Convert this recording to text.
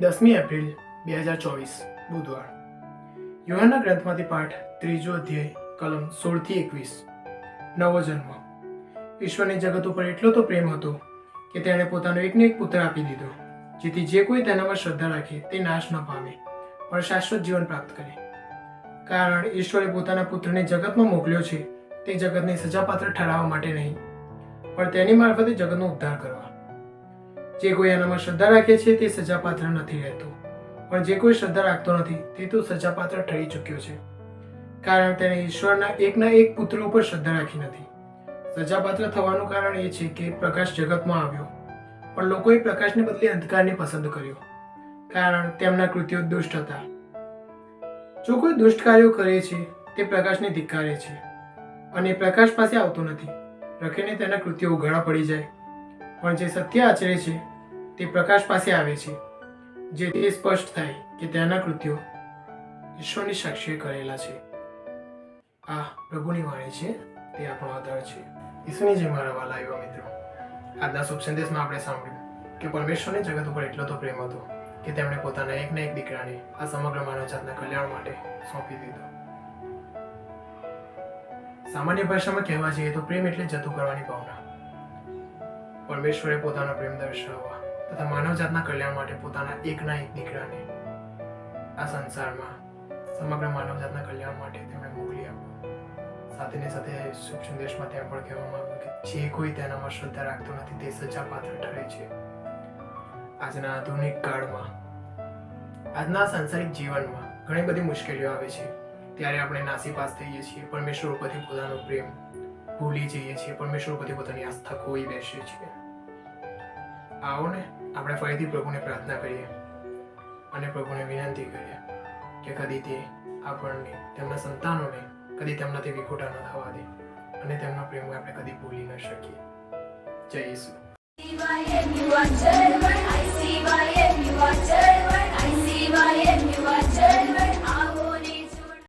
દસમી એપ્રિલ, બે હજાર ચોવીસ, બુધવાર. યુહાના ગ્રંથમાંથી પાઠ, ત્રીજો અધ્યાય, કલમ સોળથી એકવીસ. નવો જન્મ. ઈશ્વરની જગત ઉપર એટલો તો પ્રેમ હતો કે તેણે પોતાનો એકને એક પુત્ર આપી દીધો, જેથી જે કોઈ તેનામાં શ્રદ્ધા રાખે તે નાશ ન પામે, પણ શાશ્વત જીવન પ્રાપ્ત કરે. કારણ ઈશ્વરે પોતાના પુત્રને જગતમાં મોકલ્યો છે, તે જગતને સજાપાત્ર ઠરાવવા માટે નહીં, પણ તેની મારફતે જગતનો ઉદ્ધાર કરવા. જે કોઈ એનામાં શ્રદ્ધા રાખે છે તે સજાપાત્ર નથી રહેતો. પણ જે કોઈ શ્રદ્ધા રાખતો નથી, તે તો સજાપાત્ર ઠરી ચૂક્યો છે. કારણ તેણે ઈશ્વરના એકના એક પુત્ર ઉપર શ્રદ્ધા રાખી નથી. સજાપાત્ર થવાનું કારણ એ છે કે પ્રકાશ જગતમાં આવ્યો, પણ લોકોએ પ્રકાશને બદલે અંધકારને પસંદ કર્યો. કારણ તેમના કૃત્યો દુષ્ટ હતા. જો કોઈ દુષ્ટ કાર્યો કરે છે, તે પ્રકાશને ધિક્કારે છે અને પ્રકાશ પાસે આવતો નથી. રખીને તેના કૃત્યો ઉઘાડા પડી જાય. પણ જે સત્ય આચરે છે, તે પ્રકાશ પાસે આવે છે જેથી સ્પષ્ટ થાય કે તેના કૃત્યો ઈશ્વરની સાક્ષીએ કરેલા છે. આ પ્રભુની વાણી છે, તે આપણો આધાર છે. ઈશ્વરની જે મારા વાલા એવા મિત્રો. આજના શુભ સંદેશમાં આપણે સાંભળ્યું કે પરમેશ્વરને જગત ઉપર એટલો તો પ્રેમ હતો કે તેમણે પોતાના એકના એક દીકરાને આ સમગ્ર માનવજાતના કલ્યાણ માટે સોંપી દીધો. સામાન્ય ભાષામાં કહેવા જઈએ તો પ્રેમ એટલે જતું કરવાની ભાવના. પરમેશ્વરે પોતાનો પ્રેમ દર્શાવવા તથા માનવજાતના કલ્યાણ માટે પોતાના એકના એક દીકરાને આ સંસારમાં સમગ્ર માનવજાતના કલ્યાણ માટે તેમણે મોકલી આપ્યો સાથે ને સાથે શુભ સંદેશમાં ત્યાં પણ કહેવામાં આવ્યું કે જે કોઈ તેનામાં શ્રદ્ધા રાખતો નથી તે સજા પાત્ર ઠરે છે. આજના આધુનિક કાળમાં, આજના સાંસારિક જીવનમાં ઘણી બધી મુશ્કેલીઓ આવે છે. ત્યારે આપણે નાસીપાસ થઈએ છીએ. પરમેશ્વર ઉપરથી પોતાનો પ્રેમ ભૂલી જઈએ છીએ, પરમેશ્વર બધી પોતાની આસ્થા ખોઈ બેસીએ છીએ આવો ને, આપણે ફરીથી પ્રભુને પ્રાર્થના કરીએ અને પ્રભુને વિનંતી કરીએ કે કદી તે આપણને, તેમના સંતાનોને કદી તેમનાથી વિખોટા ન થવા દે અને તેમનો પ્રેમ આપણે કદી ભૂલી ન શકીએ. જય ઈસુ. You are